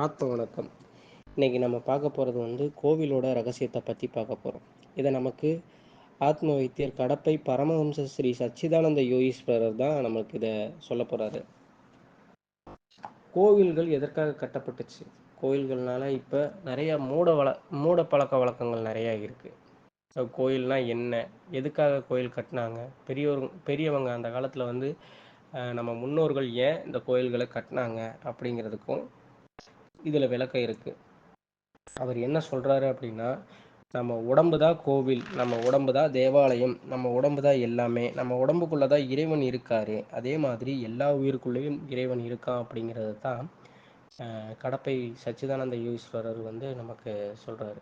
ஆத்ம வணக்கம். இன்னைக்கு நம்ம பார்க்க போகிறது வந்து கோவிலோட ரகசியத்தை பற்றி பார்க்க போகிறோம் இதை நமக்கு ஆத்ம வைத்தியர் கடப்பை பரமஹம்ச ஸ்ரீ சச்சிதானந்த யோகீஸ்வரர் தான் நமக்கு இதை சொல்ல போகிறாரு கோவில்கள் எதற்காக கட்டப்பட்டுச்சு? கோவில்கள்னால இப்போ நிறைய மூட வள மூட பழக்க வழக்கங்கள் நிறையா இருக்குது கோயில்னா என்ன? எதுக்காக கோயில் கட்டினாங்க? பெரியோர் பெரியவங்க அந்த காலத்தில் வந்து நம்ம முன்னோர்கள் ஏன் இந்த கோயில்களை கட்டினாங்க அப்படிங்கிறதுக்கும் இதில் விளக்கம் இருக்குது அவர் என்ன சொல்கிறாரு அப்படின்னா நம்ம உடம்பு தான் கோவில் நம்ம உடம்பு தான் தேவாலயம் நம்ம உடம்பு தான் எல்லாமே நம்ம உடம்புக்குள்ளே தான் இறைவன் இருக்காரு. அதே மாதிரி எல்லா உயிருக்குள்ளேயும் இறைவன் இருக்கான் அப்படிங்கிறது தான் கடப்பை சச்சிதானந்த ஈஸ்வரர் வந்து நமக்கு சொல்கிறாரு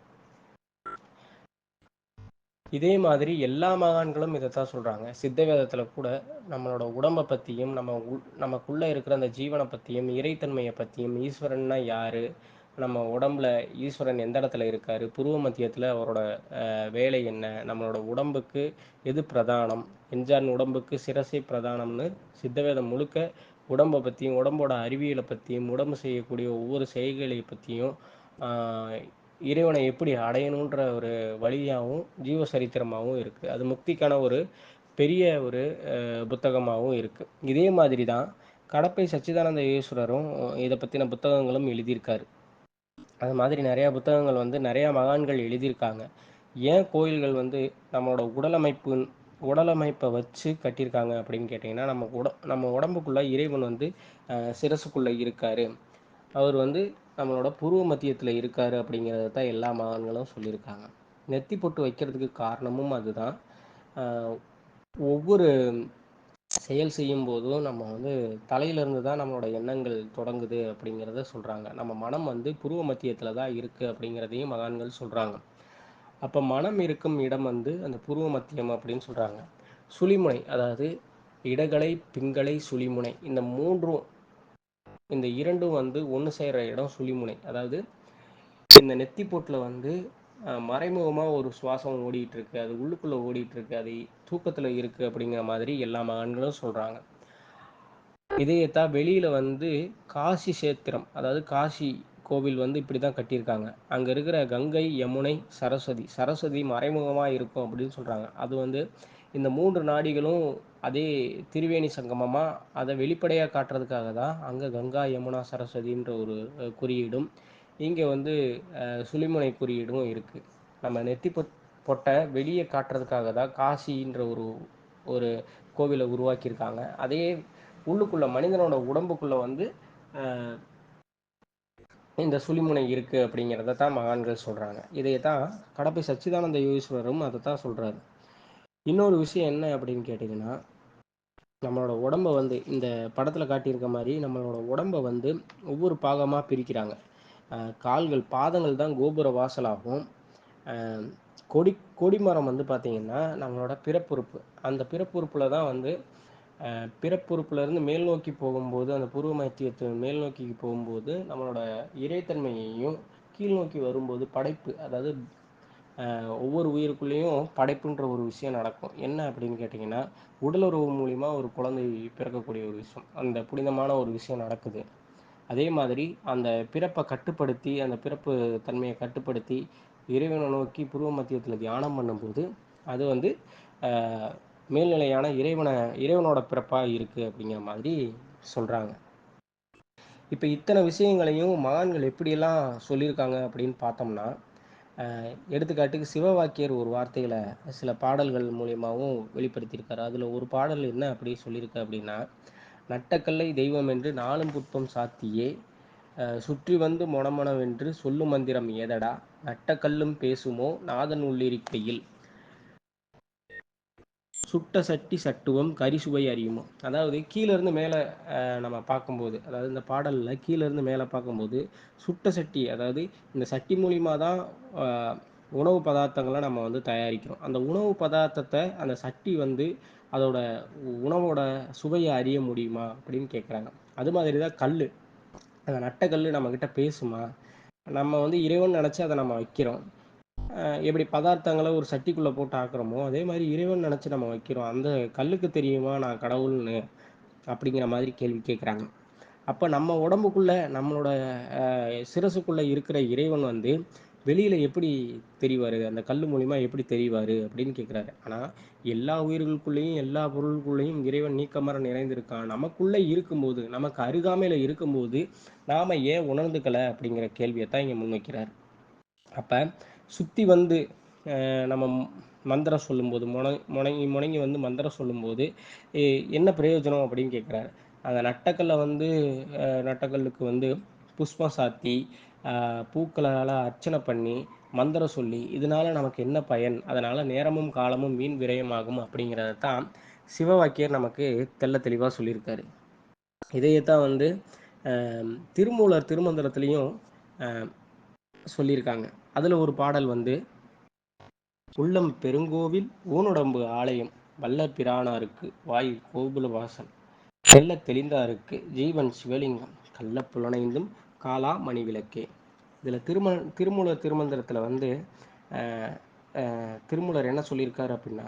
இதே மாதிரி எல்லா மகான்களும் இதை தான் சொல்கிறாங்க சித்த வேதத்தில் கூட நம்மளோட உடம்பை பற்றியும் நம்ம உள் நமக்குள்ளே இருக்கிற அந்த ஜீவனை பற்றியும் இறைத்தன்மையை பற்றியும் ஈஸ்வரன்னா யார்? நம்ம உடம்புல ஈஸ்வரன் எந்த இடத்துல இருக்கார்? புருவ மத்தியத்தில் அவரோட வேலை என்ன? நம்மளோட உடம்புக்கு எது பிரதானம்? எஞ்சான் உடம்புக்கு சிரசை பிரதானம்னு சித்தவேதம் முழுக்க உடம்பை பற்றியும் உடம்போட அறிவியலை பற்றியும் உடம்பு செய்யக்கூடிய ஒவ்வொரு செய்கைகளை பற்றியும் இறைவனை எப்படி அடையணுன்ற ஒரு வழியாகவும் ஜீவ சரித்திரமாகவும் இருக்குது அது முக்திக்கான ஒரு பெரிய ஒரு புத்தகமாகவும் இருக்குது இதே மாதிரி தான் கடப்பை சச்சிதானந்த ஈஸ்வரரும் இதை பற்றின புத்தகங்களும் எழுதியிருக்காரு. அது மாதிரி நிறையா புத்தகங்கள் வந்து நிறையா மகான்கள் எழுதியிருக்காங்க. ஏன் கோயில்கள் வந்து நம்மளோட உடலமைப்பு உடலமைப்பை வச்சு கட்டியிருக்காங்க அப்படின்னு கேட்டிங்கன்னா நம்ம உட நம்ம உடம்புக்குள்ளே இறைவன் வந்து சிரசுக்குள்ளே இருக்கார். அவர் வந்து நம்மளோட பூர்வ மத்தியத்தில் இருக்காரு அப்படிங்கிறத தான் எல்லா மகான்களும் சொல்லியிருக்காங்க. நெத்தி பொட்டு வைக்கிறதுக்கு காரணமும் அதுதான். ஒவ்வொரு செயல் செய்யும் போதும் நம்ம வந்து தலையிலேருந்து தான் நம்மளோட எண்ணங்கள் தொடங்குது அப்படிங்கிறத சொல்கிறாங்க நம்ம மனம் வந்து புருவ மத்தியத்தில் தான் இருக்குது அப்படிங்கிறதையும் மகான்கள் சொல்கிறாங்க அப்போ மனம் இருக்கும் இடம் வந்து அந்த புருவ மத்தியம் அப்படின்னு சொல்கிறாங்க சுழிமுனை அதாவது இடகலை பிங்களை சுழிமுனை இந்த மூன்றும் இந்த இரண்டும் வந்து ஒன்று செய்கிற இடம் சுழிமுனை. அதாவது இந்த நெத்தி போட்டில் வந்து மறைமுகமாக ஒரு சுவாசம் ஓடிட்டு இருக்கு அது உள்ளுக்குள்ளே ஓடிட்டு இருக்கு அது தூக்கத்தில் இருக்குது அப்படிங்கிற மாதிரி எல்லா மகன்களும் சொல்கிறாங்க இதையத்தான் வெளியில் வந்து காசி சேத்திரம் அதாவது காசி கோவில் வந்து இப்படி தான் கட்டியிருக்காங்க. அங்கே இருக்கிற கங்கை யமுனை சரஸ்வதி சரஸ்வதி மறைமுகமாக இருக்கும் அப்படின்னு சொல்கிறாங்க அது வந்து இந்த மூன்று நாடிகளும் அதே திரிவேணி சங்கமமாக அதை வெளிப்படையாக காட்டுறதுக்காக தான் அங்கே கங்கா யமுனா சரஸ்வதின்ற ஒரு குறியீடும் இங்கே வந்து சுழிமுனை குறியீடும் இருக்குது நம்ம நெத்தி பொட்டை வெளியே காட்டுறதுக்காக தான் காசின்ற ஒரு ஒரு கோவிலை உருவாக்கியிருக்காங்க. அதே உள்ளுக்குள்ளே மனிதனோட உடம்புக்குள்ளே வந்து இந்த சுழிமுனை இருக்குது அப்படிங்கிறத தான் மகான்கள் சொல்கிறாங்க இதை தான் கடப்பை சச்சிதானந்த யோகீஸ்வரரும் அதை தான் சொல்கிறாரு இன்னொரு விஷயம் என்ன அப்படின்னு கேட்டிங்கன்னா நம்மளோட உடம்ப வந்து இந்த படத்தில் காட்டியிருக்க மாதிரி நம்மளோட உடம்ப வந்து ஒவ்வொரு பாகமாக பிரிக்கிறாங்க. கால்கள் பாதங்கள் தான் கோபுர வாசலாகும். கொடி கொடிமரம் வந்து பார்த்திங்கன்னா நம்மளோட பிறப்புறுப்பு. அந்த பிறப்புறுப்பில் தான் வந்து பிறப்புறுப்புலேருந்து இருந்து மேல் நோக்கி போகும்போது அந்த பூர்வ மத்தியத்து மேல் நோக்கி போகும்போது நம்மளோட இறைத்தன்மையையும் கீழ் நோக்கி வரும்போது படைப்பு அதாவது ஒவ்வொரு உயிருக்குள்ளேயும் படைப்புன்ற ஒரு விஷயம் நடக்கும். என்ன அப்படின்னு கேட்டிங்கன்னா உடலுறவு மூலிமா ஒரு குழந்தை பிறக்கக்கூடிய ஒரு விஷயம். அந்த புனிதமான ஒரு விஷயம் நடக்குது. அதே மாதிரி அந்த பிறப்பை கட்டுப்படுத்தி அந்த பிறப்பு தன்மையை கட்டுப்படுத்தி இறைவனை நோக்கி புருவ மத்தியத்தில் தியானம் பண்ணும்போது அது வந்து மேல்நிலையான இறைவனை இறைவனோட பிறப்பாக இருக்குது அப்படிங்கிற மாதிரி சொல்கிறாங்க இப்போ இத்தனை விஷயங்களையும் மகான்கள் எப்படியெல்லாம் சொல்லியிருக்காங்க அப்படின்னு பார்த்தோம்னா எடுத்துக்காட்டுக்கு சிவவாக்கியர் ஒரு வார்த்தைகளை சில பாடல்கள் மூலியமாகவும் வெளிப்படுத்தியிருக்காரு. அதில் ஒரு பாடல் என்ன அப்படி சொல்லியிருக்கு அப்படின்னா நட்டக்கல்லை தெய்வம் என்று நாளும் புட்பம் சாத்தியே சுற்றி வந்து மொணமொணவென்று சொல்லும் மந்திரம் ஏதடா? நட்டக்கல்லும் பேசுமோ நாதன் உள்ளிருக்கையில். சுட்ட சட்டி சட்டுவம் கரிசுவை அறியுமோ? அதாவது கீழேருந்து மேலே நம்ம பார்க்கும்போது அதாவது இந்த பாடலில் கீழேருந்து மேலே பார்க்கும்போது சுட்ட சட்டி அதாவது இந்த சட்டி மூலிமா தான் உணவு பதார்த்தங்களை நம்ம வந்து தயாரிக்கிறோம். அந்த உணவு பதார்த்தத்தை அந்த சட்டி வந்து அதோட உணவோட சுவையை அறிய முடியுமா அப்படின்னு கேட்குறாங்க. அது மாதிரி தான் கல் அந்த நட்டக்கல் நம்மக்கிட்ட பேசுமா? நம்ம வந்து இறைவன் நினச்சி அதை நம்ம வைக்கிறோம். எப்படி பதார்த்தங்களை ஒரு சட்டிக்குள்ளே போட்டு ஆக்குறோமோ அதே மாதிரி இறைவன் நினச்சி நம்ம வைக்கிறோம். அந்த கல்லுக்கு தெரியுமா நான் கடவுள்னு அப்படிங்கிற மாதிரி கேள்வி கேட்குறாங்க அப்போ நம்ம உடம்புக்குள்ளே நம்மளோட சிரசுக்குள்ளே இருக்கிற இறைவன் வந்து வெளியில் எப்படி தெரிவார்? அந்த கல் மூலிமா எப்படி தெரிவார் அப்படின்னு கேட்குறாரு ஆனால் எல்லா உயிர்களுக்குள்ளேயும் எல்லா பொருளுக்குள்ளேயும் இறைவன் நீக்கமர நிறைந்திருக்கான். நமக்குள்ளே இருக்கும்போது நமக்கு அருகாமையில் இருக்கும்போது நாம் ஏன் உணர்ந்துக்கலை அப்படிங்கிற கேள்வியை தான் இங்கே முன்வைக்கிறார். அப்போ சுற்றி வந்து நம்ம மந்திரம் சொல்லும்போது முன முனங்கி முனங்கி வந்து மந்திரம் சொல்லும்போது என்ன பிரயோஜனம் அப்படின்னு கேட்குறாரு. அந்த நட்டக்கல்லை வந்து நட்டக்கல்லுக்கு வந்து புஷ்பம் சாத்தி பூக்களால் அர்ச்சனை பண்ணி மந்திரம் சொல்லி இதனால் நமக்கு என்ன பயன்? அதனால் நேரமும் காலமும் மீன் விரயமாகும் அப்படிங்கிறத தான் சிவவாக்கியர் நமக்கு தெல்ல தெளிவாக சொல்லியிருக்காரு. இதையே தான் வந்து திருமூலர் திருமந்திரத்துலேயும் சொல்லியிருக்காங்க. அதில் ஒரு பாடல் வந்து உள்ளம் பெருங்கோவில் ஊனுடம்பு ஆலயம் வல்ல பிரானாருக்கு வாய் கோபுலவாசன் செல்ல தெளிந்தாருக்கு ஜீவன் சிவலிங்கம் கள்ள புலனைந்தும் காலா மணி விளக்கே இதில் திரும திருமூல திருமந்திரத்தில் வந்து திருமூலர் என்ன சொல்லியிருக்காரு அப்படின்னா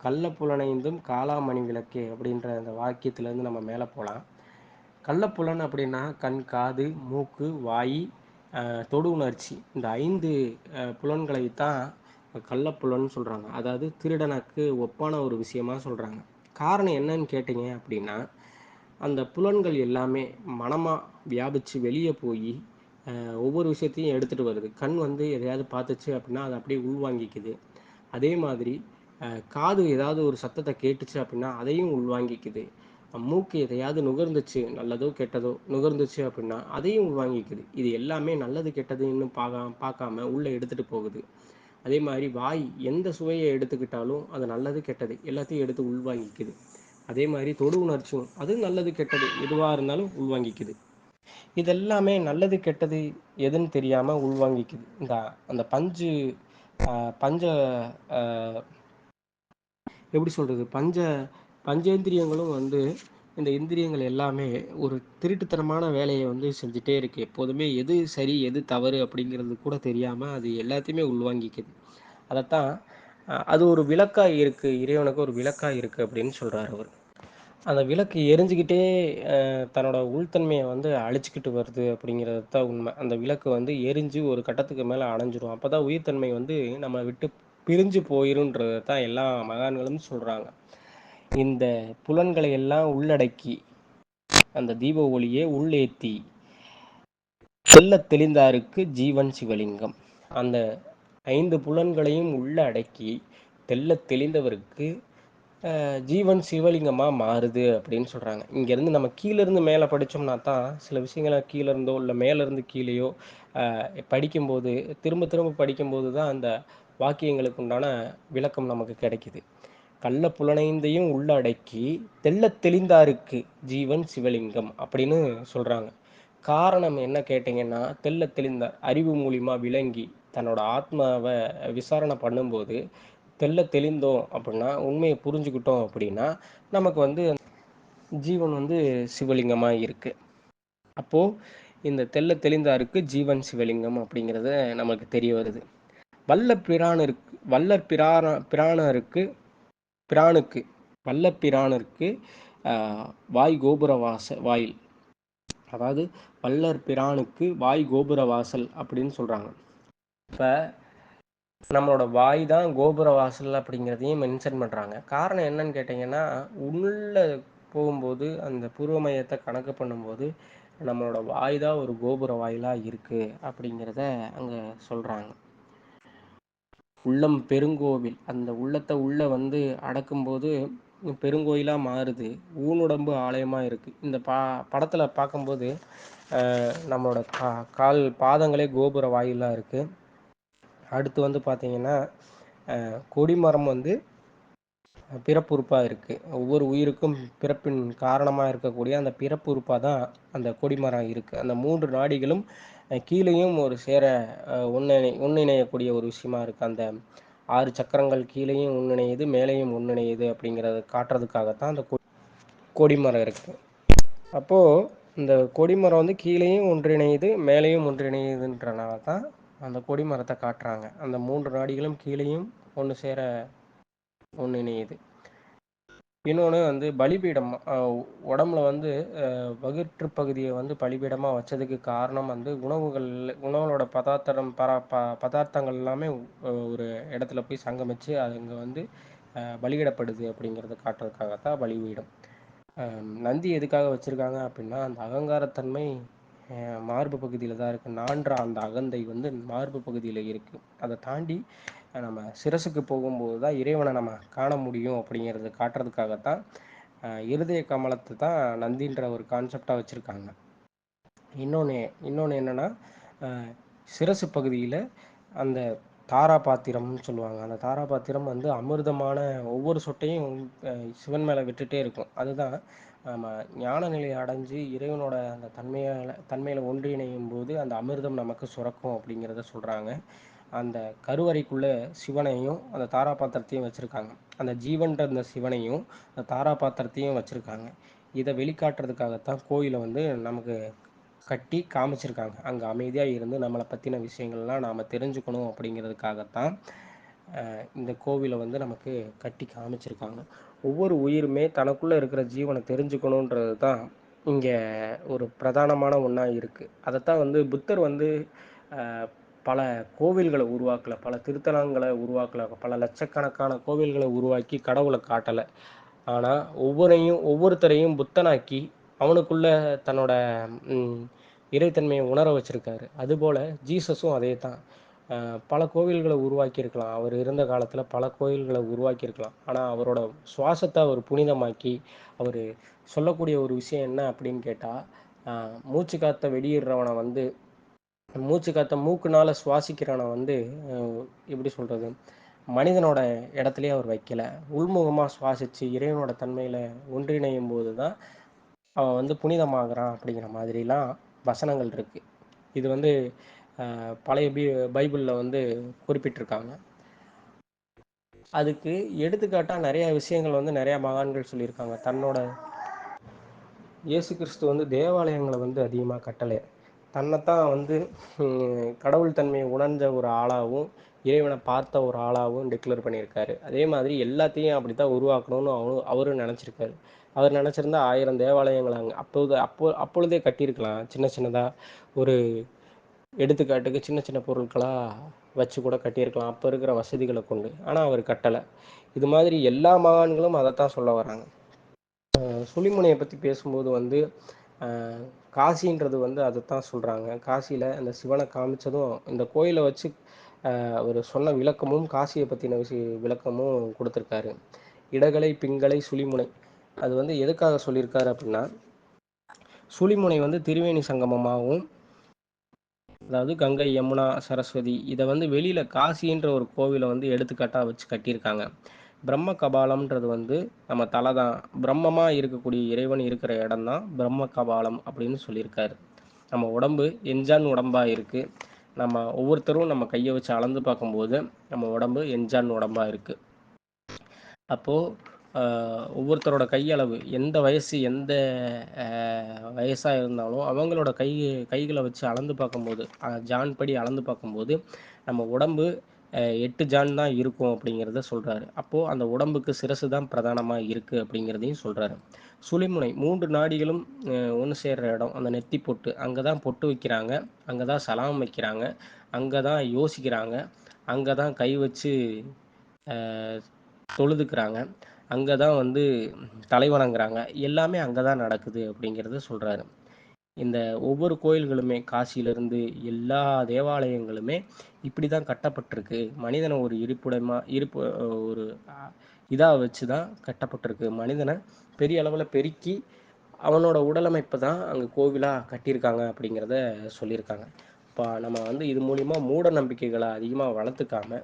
கள்ள புலனைந்தும் காலாமணி விளக்கே அப்படின்ற அந்த வாக்கியத்திலேருந்து நம்ம மேலே போகலாம் கள்ளப்புலன் அப்படின்னா கண் காது மூக்கு வாய் தொடு உணர்ச்சி. இந்த ஐந்து புலன்களை தான் கள்ளப்புலன்னு சொல்கிறாங்க அதாவது திருடனுக்கு ஒப்பான ஒரு விஷயமா சொல்கிறாங்க காரணம் என்னன்னு கேட்டிங்க அப்படின்னா அந்த புலன்கள் எல்லாமே மனமாக வியாபித்து வெளியே போய் ஒவ்வொரு விஷயத்தையும் எடுத்துகிட்டு வருது. கண் வந்து எதையாவது பார்த்துச்சு அப்படின்னா அதை அப்படியே உள்வாங்கிக்குது. அதே மாதிரி காது ஏதாவது ஒரு சத்தத்தை கேட்டுச்சு அப்படின்னா அதையும் உள்வாங்கிக்குது. மூக்கு எதையாவது நுகர்ந்துச்சு நல்லதோ கெட்டதோ நுகர்ந்துச்சு அப்படின்னா அதையும் உள்வாங்கிக்குது. இது எல்லாமே நல்லது கெட்டதுன்னு பார்க்காம பார்க்காம உள்ளே எடுத்துகிட்டு போகுது. அதே மாதிரி வாய் எந்த சுவையை எடுத்துக்கிட்டாலும் அது நல்லது கெட்டது எல்லாத்தையும் எடுத்து உள்வாங்கிக்குது. அதே மாதிரி தொடு உணர்ச்சியும் அது நல்லது கெட்டது எதுவாக இருந்தாலும் உள்வாங்கிக்குது. இதெல்லாமே நல்லது கெட்டது எதுன்னு தெரியாமல் உள்வாங்கிக்குது. இந்த அந்த பஞ்சு பஞ்ச எப்படி சொல்கிறது பஞ்ச பஞ்சேந்திரியங்களும் வந்து இந்த இந்திரியங்கள் எல்லாமே ஒரு திருட்டுத்தனமான வேலையை வந்து செஞ்சுட்டே இருக்குது எப்போதுமே எது சரி எது தவறு அப்படிங்கிறது கூட தெரியாமல் அது எல்லாத்தையுமே உள்வாங்கிக்குது. அதைத்தான் அது ஒரு விளக்காக இருக்குது இறைவனுக்கு ஒரு விளக்காக இருக்குது அப்படின்னு சொல்கிறார் அவர். அந்த விளக்கு எரிஞ்சுக்கிட்டே தன்னோட உள்தன்மையை வந்து அழிச்சிக்கிட்டு வருது அப்படிங்கிறது தான் உண்மை. அந்த விளக்கு வந்து எரிஞ்சு ஒரு கட்டத்துக்கு மேலே அணைஞ்சிரும். அப்போ தான் உயிர்த்தன்மை வந்து நம்ம விட்டு பிரிஞ்சு போயிருன்றது தான் எல்லா மகான்களும் சொல்கிறாங்க இந்த புலன்களை எல்லாம் உள்ளடக்கி அந்த தீப ஒளியை உள்ளேத்தி செல்ல தெளிந்தாருக்கு ஜீவன் சிவலிங்கம். அந்த ஐந்து புலன்களையும் உள்ள அடக்கி தெல்ல தெளிந்தவருக்கு ஜீவன் சிவலிங்கமாக மாறுது அப்படின்னு சொல்கிறாங்க இங்கேருந்து நம்ம கீழேருந்து மேலே படித்தோம்னா தான் சில விஷயங்களை கீழேருந்தோ இல்லை மேலேருந்து கீழேயோ படிக்கும்போது திரும்ப திரும்ப படிக்கும்போது தான் அந்த வாக்கியங்களுக்கு உண்டான விளக்கம் நமக்கு கிடைக்குது. கள்ள புலனைந்தையும் உள்ளடக்கி தெல்ல தெளிந்தாருக்கு ஜீவன் சிவலிங்கம் அப்படின்னு சொல்கிறாங்க காரணம் என்ன கேட்டிங்கன்னா தெல்ல தெளிந்தார் அறிவு மூலிமா விளங்கி தன்னோட ஆத்மாவை விசாரணை பண்ணும்போது தெல்ல தெளிந்தோம் அப்படின்னா உண்மையை புரிஞ்சுக்கிட்டோம் அப்படின்னா நமக்கு வந்து ஜீவன் வந்து சிவலிங்கமாக இருக்குது அப்போது இந்த தெல்ல தெளிந்தாருக்கு ஜீவன் சிவலிங்கம் அப்படிங்கிறத நமக்கு தெரிய வருது. வல்ல பிரானருக்கு வல்ல பிரான பிராணருக்கு பிரானுக்கு வல்லப்பிரானிற்கு வாய் கோபுர வாச வாயில். அதாவது வல்லர் பிரானுக்கு வாய் கோபுர வாசல் அப்படின்னு சொல்கிறாங்க இப்போ நம்மளோட வாய் தான் கோபுர வாசல் அப்படிங்கிறதையும் மென்ஷன் பண்ணுறாங்க காரணம் என்னன்னு கேட்டிங்கன்னா உள்ளே போகும்போது அந்த பூர்வ மையத்தை கணக்கு பண்ணும்போது நம்மளோட வாய் தான் ஒரு கோபுர வாயிலாக இருக்குது அப்படிங்கிறத அங்கே சொல்கிறாங்க உள்ளம் பெருங்கோவில். அந்த உள்ளத்தை உள்ளே வந்து அடக்கும்போது பெருங்கோயிலாக மாறுது. ஊனுடம்பு ஆலயமாக இருக்குது இந்த பா படத்தில் பார்க்கும்போது நம்மளோட கா கால் பாதங்களே கோபுர வாயிலாக இருக்குது அடுத்து வந்து பார்த்திங்கன்னா கொடிமரம் வந்து பிறப்புறுப்பாக இருக்குது ஒவ்வொரு உயிருக்கும் பிறப்பின் காரணமாக இருக்கக்கூடிய அந்த பிறப்பு உறுப்பாக தான் அந்த கொடிமரம் இருக்குது அந்த மூன்று நாடிகளும் கீழேயும் ஒரு சேர ஒன்றிணை ஒன்றிணையக்கூடிய ஒரு விஷயமா இருக்குது அந்த ஆறு சக்கரங்கள் கீழேயும் ஒன்றிணையுது மேலேயும் ஒன்றிணையுது அப்படிங்கிறத காட்டுறதுக்காகத்தான் அந்த கொடிமரம் இருக்குது அப்போது இந்த கொடிமரம் வந்து கீழேயும் ஒன்றிணையுது மேலேயும் ஒன்றிணையுதுன்றனால தான் அந்த கொடிமரத்தை காட்டுறாங்க. அந்த மூன்று நாடிகளும் கீழேயும் ஒன்று சேர ஒன்றிணையுது இன்னொன்னு வந்து பலிபீடம் உடம்புல வந்து அ வகிற்று பகுதியை வந்து பலிபீடமா வச்சதுக்கு காரணம் வந்து உணவுகள் உணவுகளோட பதார்த்தம் பர ப பதார்த்தங்கள் எல்லாமே ஒரு இடத்துல போய் சங்கமிச்சு அங்க வந்து பலியிடப்படுது அப்படிங்கிறத காட்டுறதுக்காகத்தான் பலிபீடம். நந்தி எதுக்காக வச்சிருக்காங்க அப்படின்னா அந்த அகங்காரத்தன்மை மார்பு பகுதியில தான் இருக்கு. நான்ற அந்த அகந்தை வந்து மார்பு பகுதியில இருக்கு. அதை தாண்டி நம்ம சிரசுக்கு போகும்போது தான் இறைவனை நம்ம காண முடியும் அப்படிங்கிறத காட்டுறதுக்காகத்தான் இருதய கமலத்தை தான் நந்தின்ற ஒரு கான்செப்டாக வச்சுருக்காங்க. இன்னொன்று இன்னொன்று என்னன்னா சிரசு பகுதியில் அந்த தாரா பாத்திரம்னு சொல்லுவாங்க. அந்த தாரா பாத்திரம் வந்து அமிர்தமான ஒவ்வொரு சொட்டையும் சிவன் மேலே விட்டுட்டே இருக்கும். அதுதான் நம்ம ஞான நிலைய அடைஞ்சு இறைவனோட அந்த தன்மையால் தன்மையில் ஒன்றிணையும் போது அந்த அமிர்தம் நமக்கு சுரக்கும் அப்படிங்கிறத சொல்கிறாங்க அந்த கருவறைக்குள்ளே சிவனையும் அந்த தாராபாத்திரத்தையும் வச்சுருக்காங்க. அந்த ஜீவன்ற அந்த சிவனையும் அந்த தாராபாத்திரத்தையும் வச்சுருக்காங்க. இதை வெளிக்காட்டுறதுக்காகத்தான் கோயிலை வந்து நமக்கு கட்டி காமிச்சிருக்காங்க. அங்கே அமைதியாக இருந்து நம்மளை பற்றின விஷயங்கள்லாம் நாம் தெரிஞ்சுக்கணும் அப்படிங்கிறதுக்காகத்தான் இந்த கோவிலை வந்து நமக்கு கட்டி காமிச்சிருக்காங்க. ஒவ்வொரு உயிருமே தனக்குள்ளே இருக்கிற ஜீவனை தெரிஞ்சுக்கணுன்றது தான் இங்கே ஒரு பிரதானமான ஒன்றாக இருக்கு. அதைத்தான் வந்து புத்தர் வந்து பல கோவில்களை உருவாக்கல பல திருத்தலங்களை உருவாக்கல பல லட்சக்கணக்கான கோவில்களை உருவாக்கி கடவுளை காட்டலை. ஆனால் ஒவ்வொரையும் ஒவ்வொருத்தரையும் புத்தனாக்கி அவனுக்குள்ள தன்னோட இறைத்தன்மையை உணர வச்சிருக்காரு. அதுபோல் ஜீசஸும் அதே தான் பல கோவில்களை உருவாக்கியிருக்கலாம். அவர் இருந்த காலத்தில் பல கோவில்களை உருவாக்கியிருக்கலாம். ஆனால் அவரோட சுவாசத்தை அவர் புனிதமாக்கி அவர் சொல்லக்கூடிய ஒரு விஷயம் என்ன அப்படின்னு கேட்டால் மூச்சு காத்த வெளியிடுறவனை வந்து மூச்சு காத்த மூக்குனால சுவாசிக்கிறவனை வந்து எப்படி சொல்றது? மனிதனோட இடத்துலயே அவர் வைக்கல. உள்முகமாக சுவாசிச்சு இறைவனோட தன்மையில ஒன்றிணையும் போது தான் அவன் வந்து புனிதமாகறான் அப்படிங்கிற மாதிரிலாம் வசனங்கள் இருக்கு. இது வந்து பழைய பி பைபிளில் வந்து குறிப்பிட்டிருக்காங்க. அதுக்கு எடுத்துக்காட்டாக நிறைய விஷயங்கள் வந்து நிறைய மகான்கள் சொல்லியிருக்காங்க. தன்னோட இயேசு கிறிஸ்து வந்து தேவாலயங்களை வந்து அதிகமாக கட்டலை. தன்னைத்தான் வந்து கடவுள் தன்மையை உணர்ந்த ஒரு ஆளாகவும் இறைவனை பார்த்த ஒரு ஆளாகவும் டிக்ளேர் பண்ணியிருக்காரு. அதே மாதிரி எல்லாத்தையும் அப்படி தான் உருவாக்கணும்னு அவரும் அவரும் நினச்சிருக்காரு. அவர் நினச்சிருந்தா ஆயிரம் தேவாலயங்கள அப்போது அப்போ அப்பொழுதே கட்டியிருக்கலாம். சின்ன சின்னதாக ஒரு எடுத்துக்காட்டுக்கு சின்ன சின்ன பொருட்களாக வச்சு கூட கட்டியிருக்கலாம். அப்போ இருக்கிற வசதிகளை கொண்டு. ஆனால் அவர் கட்டலை. இது மாதிரி எல்லா மகான்களும் அதைத்தான் சொல்ல வராங்க. சுழிமுனையை பற்றி பேசும்போது வந்து காசின்றது வந்து அதைத்தான் சொல்கிறாங்க காசியில் அந்த சிவனை காமிச்சதும் இந்த கோயிலை வச்சு அவர் சொன்ன விளக்கமும் காசியை பற்றின விஷய விளக்கமும் கொடுத்துருக்காரு. இடகலை பிங்கலை சுழிமுனை. அது வந்து எதுக்காக சொல்லியிருக்காரு அப்படின்னா சுழிமுனை வந்து திருவேணி சங்கமமாகவும் அதாவது கங்கை யமுனா சரஸ்வதி இதை வந்து வெளியில காசின்ற ஒரு கோவிலை வந்து எடுத்துக்காட்டாக வச்சு கட்டியிருக்காங்க. பிரம்ம கபாலம்ன்றது வந்து நம்ம தலை தான் பிரம்மமாக இருக்கக்கூடிய இறைவன் இருக்கிற இடம் தான் பிரம்ம கபாலம் அப்படின்னு சொல்லியிருக்காரு. நம்ம உடம்பு எஞ்சான் உடம்பா இருக்குது நம்ம ஒவ்வொருத்தரும் நம்ம கையை வச்சு அளந்து பார்க்கும்போது நம்ம உடம்பு எஞ்சான் உடம்பாக இருக்குது அப்போது ஒவ்வொருத்தரோட கையளவு எந்த வயசு எந்த வயசாக இருந்தாலும் அவங்களோட கை கைகளை வச்சு அளந்து பார்க்கும்போது ஜான் படி அளந்து பார்க்கும்போது நம்ம உடம்பு எட்டு ஜான் தான் இருக்கும் அப்படிங்கிறத சொல்கிறாரு அப்போது அந்த உடம்புக்கு சிரசு தான் பிரதானமாக இருக்குது அப்படிங்கிறதையும் சொல்கிறாரு சுழிமுனை மூன்று நாடிகளும் ஒன்று சேர்கிற இடம் அந்த நெத்தி பொட்டு அங்கே தான் பொட்டு வைக்கிறாங்க அங்கே தான் சலாம் வைக்கிறாங்க அங்கே தான் யோசிக்கிறாங்க அங்கே தான் கை வச்சு தொழுதுக்கிறாங்க அங்கே தான் வந்து தலைவணங்குறாங்க எல்லாமே அங்கே தான் நடக்குது அப்படிங்கிறத சொல்கிறாரு இந்த ஒவ்வொரு கோயில்களுமே காசியிலிருந்து எல்லா தேவாலயங்களுமே இப்படி தான் கட்டப்பட்டிருக்கு. மனிதனை ஒரு இருப்பிடமா இருப்பு ஒரு இதாக வச்சு தான் கட்டப்பட்டிருக்கு. மனிதனை பெரிய அளவில் பெருக்கி அவனோட உடலமைப்பு தான் அங்கே கோவிலாக கட்டியிருக்காங்க அப்படிங்கிறத சொல்லியிருக்காங்க. இப்போ நம்ம வந்து இது மூலிமா மூட நம்பிக்கைகளை அதிகமாக வளர்த்துக்காம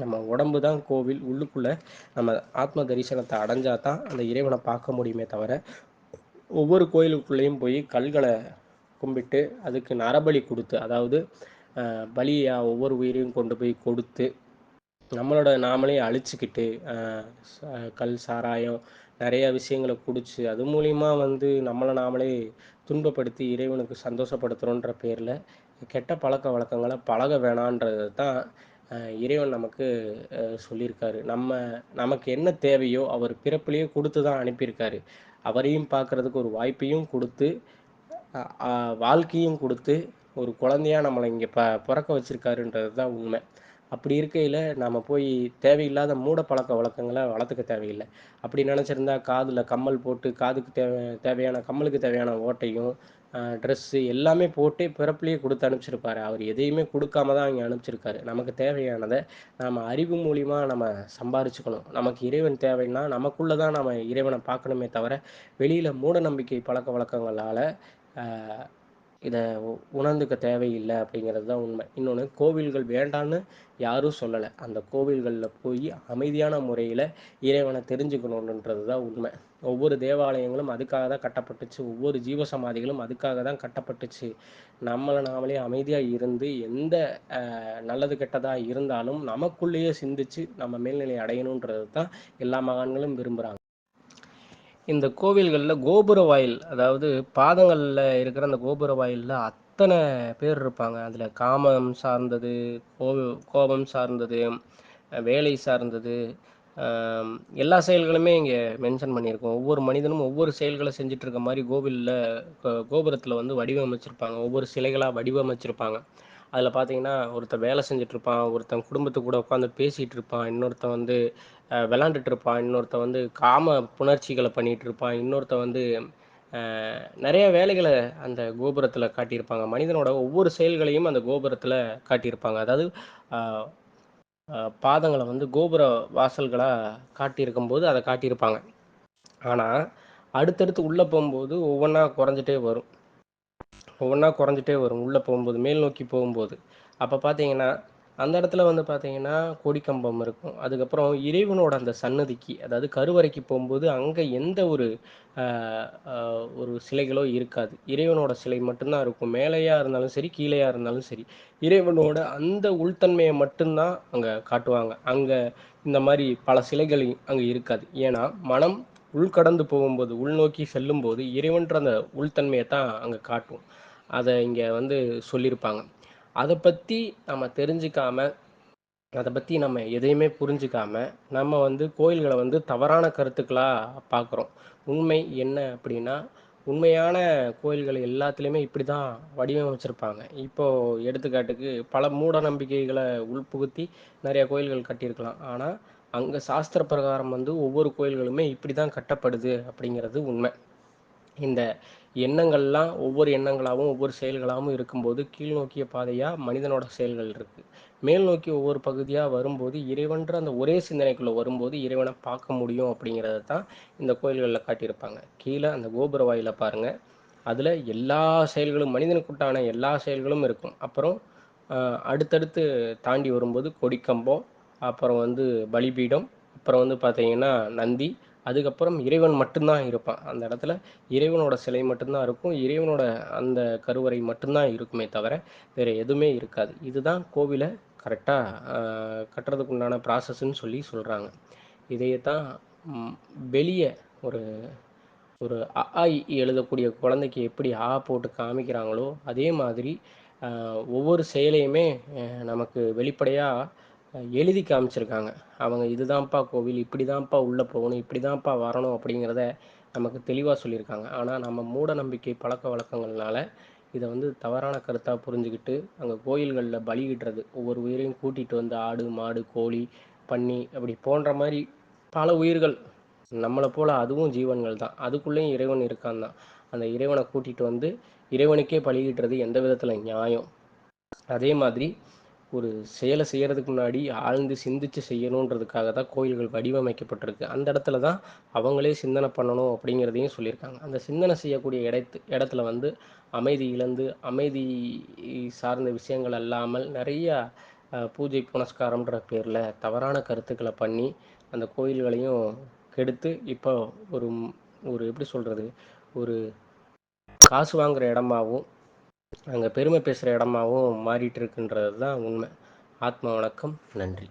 நம்ம உடம்பு தான் கோவில். உள்ளுக்குள்ளே நம்ம ஆத்ம தரிசனத்தை அடைஞ்சாதான் அந்த இறைவனை பார்க்க முடியுமே தவிர ஒவ்வொரு கோயிலுக்குள்ளேயும் போய் கல்களை கும்பிட்டு அதுக்கு நரபலி கொடுத்து அதாவது பலியாக ஒவ்வொரு உயிரையும் கொண்டு போய் கொடுத்து நம்மளோட நாமளே அழிச்சுக்கிட்டு கல் சாராயம் நிறைய விஷயங்கள குடிச்சு அது மூலிமா வந்து நம்மளை நாமளே துன்பப்படுத்தி இறைவனுக்கு சந்தோஷப்படுத்துகிறோன்ற பேரில் கெட்ட பழக்க வழக்கங்களை பழக வேணான்றது தான் இறைவன் நமக்கு சொல்லியிருக்காரு. நம்ம நமக்கு என்ன தேவையோ அவர் பிறப்பிலேயே கொடுத்து தான் அனுப்பியிருக்காரு. அவரையும் பார்க்குறதுக்கு ஒரு வாய்ப்பையும் கொடுத்து வாழ்க்கையும் கொடுத்து ஒரு குழந்தையா நம்மளை இங்கே ப பிறக்க வச்சுருக்காருன்றது தான் உண்மை. அப்படி இருக்கையில் நாம் போய் தேவையில்லாத மூட பழக்க வழக்கங்களை வளர்த்துக்க தேவையில்லை. அப்படி நினச்சிருந்தா காதில் கம்மல் போட்டு காதுக்கு தேவை தேவையான கம்மலுக்கு தேவையான ஓட்டையும் ட்ரெஸ்ஸு எல்லாமே போட்டு பிறப்புலேயே கொடுத்து அனுப்பிச்சிருப்பாரு. அவர் எதையுமே கொடுக்காம தான் அங்கே அனுப்பிச்சிருக்காரு. நமக்கு தேவையானதை நாம் அறிவு மூலிமா நம்ம சம்பாரிச்சுக்கணும். நமக்கு இறைவன் தேவைன்னா நமக்குள்ளே தான் நம்ம இறைவனை பார்க்கணுமே தவிர வெளியில் மூட நம்பிக்கை பழக்க வழக்கங்களால் இதை உணர்ந்துக்க தேவையில்லை அப்படிங்கிறது தான் உண்மை. இன்னொன்று கோவில்கள் வேண்டான்னு யாரும் சொல்லலை. அந்த கோவில்களில் போய் அமைதியான முறையில் இறைவனை தெரிஞ்சுக்கணுன்றது தான் உண்மை. ஒவ்வொரு தேவாலயங்களும் அதுக்காக தான் கட்டப்பட்டுச்சு. ஒவ்வொரு ஜீவசமாதிகளும் அதுக்காக தான் கட்டப்பட்டுச்சு. நம்மளை நாமளே அமைதியாக இருந்து எந்த நல்லது கெட்டதாக இருந்தாலும் நமக்குள்ளேயே சிந்திச்சு நம்ம மேல்நிலை அடையணுன்றது தான் எல்லா மகான்களும் விரும்புகிறாங்க இந்த கோவில்களில் கோபுர வாயில் அதாவது பாதங்களில் இருக்கிற அந்த கோபுர வாயிலில் அத்தனை பேர் இருப்பாங்க. அதில் காமம் சார்ந்தது கோப கோபம் சார்ந்தது வேலை சார்ந்தது எல்லா செயல்களுமே இங்கே மென்ஷன் பண்ணியிருக்கோம். ஒவ்வொரு மனிதனும் ஒவ்வொரு செயல்களை செஞ்சுட்டு இருக்க மாதிரி கோவிலில் கோபுரத்தில் வந்து வடிவமைச்சிருப்பாங்க. ஒவ்வொரு சிலைகளாக வடிவமைச்சிருப்பாங்க. அதில் பார்த்தீங்கன்னா ஒருத்தன் வேலை செஞ்சிட்ருப்பான் ஒருத்தன் குடும்பத்து கூட உட்காந்து பேசிகிட்டு இருப்பான் இன்னொருத்தன் வந்து விளாண்டுட்டு இருப்பான் இன்னொருத்தன் வந்து காம புணர்ச்சிகளை பண்ணிகிட்டு இருப்பான் இன்னொருத்தன் வந்து நிறைய வேலைகளை அந்த கோபுரத்தில் காட்டியிருப்பாங்க. மனிதனோட ஒவ்வொரு செயல்களையும் அந்த கோபுரத்தில் காட்டியிருப்பாங்க. அதாவது பாதங்களை வந்து கோபுர வாசல்களாக காட்டியிருக்கும் போது அதை காட்டியிருப்பாங்க. ஆனால் அடுத்தடுத்து உள்ளே போகும்போது ஒவ்வொன்றா குறைஞ்சிட்டே வரும். ஒவ்வொன்றா குறைஞ்சிட்டே வரும். உள்ளே போகும்போது மேல் நோக்கி போகும்போது. அப்போ பார்த்தீங்கன்னா அந்த இடத்துல வந்து பார்த்தீங்கன்னா கொடிக்கம்பம் இருக்கும். அதுக்கப்புறம் இறைவனோட அந்த சன்னதிக்கு அதாவது கருவறைக்கு போகும்போது அங்கே எந்த ஒரு ஒரு சிலைகளோ இருக்காது. இறைவனோட சிலை மட்டும்தான் இருக்கும். மேலேயா இருந்தாலும் சரி கீழேயா இருந்தாலும் சரி இறைவனோட அந்த உள்தன்மையை மட்டும்தான் அங்கே காட்டுவாங்க. அங்கே இந்த மாதிரி பல சிலைகள் அங்கே இருக்காது. ஏன்னா மனம் உள்கடந்து போகும்போது உள்நோக்கி செல்லும்போது இறைவன்ற அந்த உள்தன்மையை தான் அங்கே காட்டும். அதை இங்கே வந்து சொல்லியிருப்பாங்க அதை பற்றி நம்ம தெரிஞ்சுக்காம அதை பற்றி நம்ம எதையுமே புரிஞ்சிக்காம நம்ம வந்து கோயில்களை வந்து தவறான கருத்துக்களாக பார்க்குறோம் உண்மை என்ன அப்படின்னா உண்மையான கோயில்கள் எல்லாத்துலேயுமே இப்படி தான் வடிவமைச்சிருப்பாங்க. இப்போது எடுத்துக்காட்டுக்கு பல மூட நம்பிக்கைகளை உள்புகுத்தி நிறைய கோயில்கள் கட்டியிருக்கலாம். ஆனால் அங்கே சாஸ்திர பிரகாரம் வந்து ஒவ்வொரு கோயில்களுமே இப்படி தான் கட்டப்படுது அப்படிங்கிறது உண்மை. இந்த எண்ணங்கள்லாம் ஒவ்வொரு எண்ணங்களாகவும் ஒவ்வொரு செயல்களாகவும் இருக்கும்போது கீழ் நோக்கிய பாதையாக மனிதனோட செயல்கள் இருக்குது மேல் நோக்கி ஒவ்வொரு பகுதியாக வரும்போது இறைவன்ற அந்த ஒரே சிந்தனைக்குள்ளே வரும்போது இறைவனை பார்க்க முடியும் அப்படிங்கிறத தான் இந்த கோயில்களில் காட்டியிருப்பாங்க. கீழே அந்த கோபுர வாயில பாருங்கள் அதில் எல்லா செயல்களும் மனிதனுக்குட்டான எல்லா செயல்களும் இருக்கும். அப்புறம் அடுத்தடுத்து தாண்டி வரும்போது கொடிக்கம்பம் அப்புறம் வந்து பலிபீடம் அப்புறம் வந்து பார்த்தீங்கன்னா நந்தி அதுக்கப்புறம் இறைவன் மட்டும்தான் இருப்பான். அந்த இடத்துல இறைவனோட சிலை மட்டும்தான் இருக்கும். இறைவனோட அந்த கருவறை மட்டும்தான் இருக்குமே தவிர வேறு எதுவுமே இருக்காது. இதுதான் கோவிலை கரெக்டாக கட்டுறதுக்கு உண்டான ப்ராசஸ்ன்னு சொல்லி சொல்கிறாங்க இதையே தான் வெளியே ஒரு ஒரு அ எழுதக்கூடிய குழந்தைக்கு எப்படி ஆ போட்டு காமிக்கிறாங்களோ அதே மாதிரி ஒவ்வொரு செயலையுமே நமக்கு வெளிப்படையாக எழுதி காமிச்சிருக்காங்க. அவங்க இதுதான்ப்பா கோவில் இப்படி தான்ப்பா உள்ளே போகணும் இப்படி தான்ப்பா வரணும் அப்படிங்கிறத நமக்கு தெளிவாக சொல்லியிருக்காங்க. ஆனால் நம்ம மூட நம்பிக்கை பழக்க வழக்கங்கள்னால இதை வந்து தவறான கருத்தாக புரிஞ்சுக்கிட்டு அங்கே கோயில்களில் பலியிடுறது ஒவ்வொரு உயிரையும் கூட்டிகிட்டு வந்து ஆடு மாடு கோழி பன்னி அப்படி போன்ற மாதிரி பல உயிர்கள் நம்மளை போல் அதுவும் ஜீவன்கள் தான். அதுக்குள்ளேயும் இறைவன் இருக்கான் தான். அந்த இறைவனை கூட்டிகிட்டு வந்து இறைவனுக்கே பலியிடுறது எந்த விதத்தில் நியாயம்? அதே மாதிரி ஒரு செயலை செய்கிறதுக்கு முன்னாடி ஆழ்ந்து சிந்திச்சு செய்யணுன்றதுக்காக தான் கோயில்கள் வடிவமைக்கப்பட்டிருக்கு. அந்த இடத்துல தான் அவங்களே சிந்தனை பண்ணணும் அப்படிங்கிறதையும் சொல்லியிருக்காங்க. அந்த சிந்தனை செய்யக்கூடிய இடத்து இடத்துல வந்து அமைதி இழந்து அமைதி சார்ந்த விஷயங்கள் அல்லாமல் நிறையா பூஜை புனஸ்காரம்ன்ற பேரில் தவறான கருத்துக்களை பண்ணி அந்த கோயில்களையும் கெடுத்து இப்போ ஒரு ஒரு எப்படி சொல்கிறது ஒரு காசு வாங்குகிற இடமாவும் அங்கே பெருமை பேசுகிற இடமாவும் மாறிட்டு இருக்குன்றது தான் உண்மை. ஆத்ம வணக்கம் நன்றி.